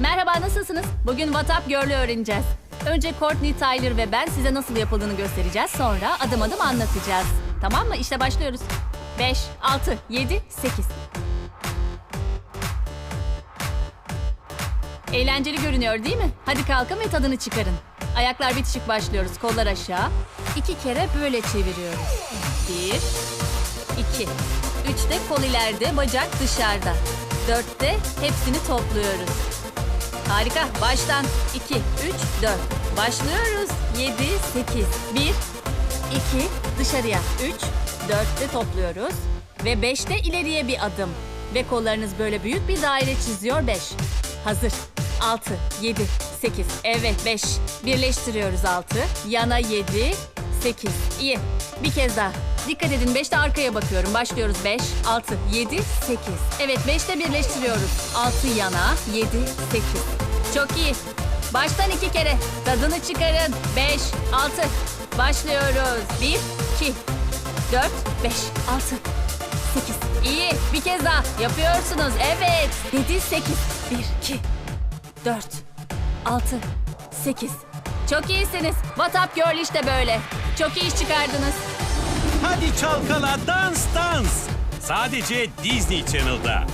Merhaba nasılsınız? Bugün WhatsApp Girl'ü öğreneceğiz. Önce Courtney, Tyler ve ben size nasıl yapıldığını göstereceğiz. Sonra adım adım anlatacağız. Tamam mı? İşte başlıyoruz. 5, 6, 7, 8. Eğlenceli görünüyor değil mi? Hadi kalkın ve tadını çıkarın. Ayaklar bitişik başlıyoruz. Kollar aşağı. İki kere böyle çeviriyoruz. Bir, iki. Üçte kol ileride, bacak dışarıda. Dörtte hepsini topluyoruz. Harika. Baştan 2, 3, 4. Başlıyoruz. 7, 8. 1, 2, dışarıya. 3, 4'te topluyoruz. Ve 5'te ileriye bir adım. Ve kollarınız böyle büyük bir daire çiziyor 5. Hazır. 6, 7, 8. Evet 5. Birleştiriyoruz 6. Yana 7, 8. İyi. Bir kez daha. Dikkat edin 5'te arkaya bakıyorum. Başlıyoruz 5, 6, 7, 8. Evet 5'te birleştiriyoruz. 6 yana, 7, 8. Çok iyi. Baştan iki kere. Tadını çıkarın. 5, 6. Başlıyoruz. 1, 2, 4, 5, 6, 8. İyi. Bir kez daha. Yapıyorsunuz. Evet. 7, 8. 1, 2, 4, 6, 8. Çok iyisiniz. WhatsApp Girl işte böyle. Çok iyi iş çıkardınız. Hadi çalkala dans dans. Sadece Disney Channel'da.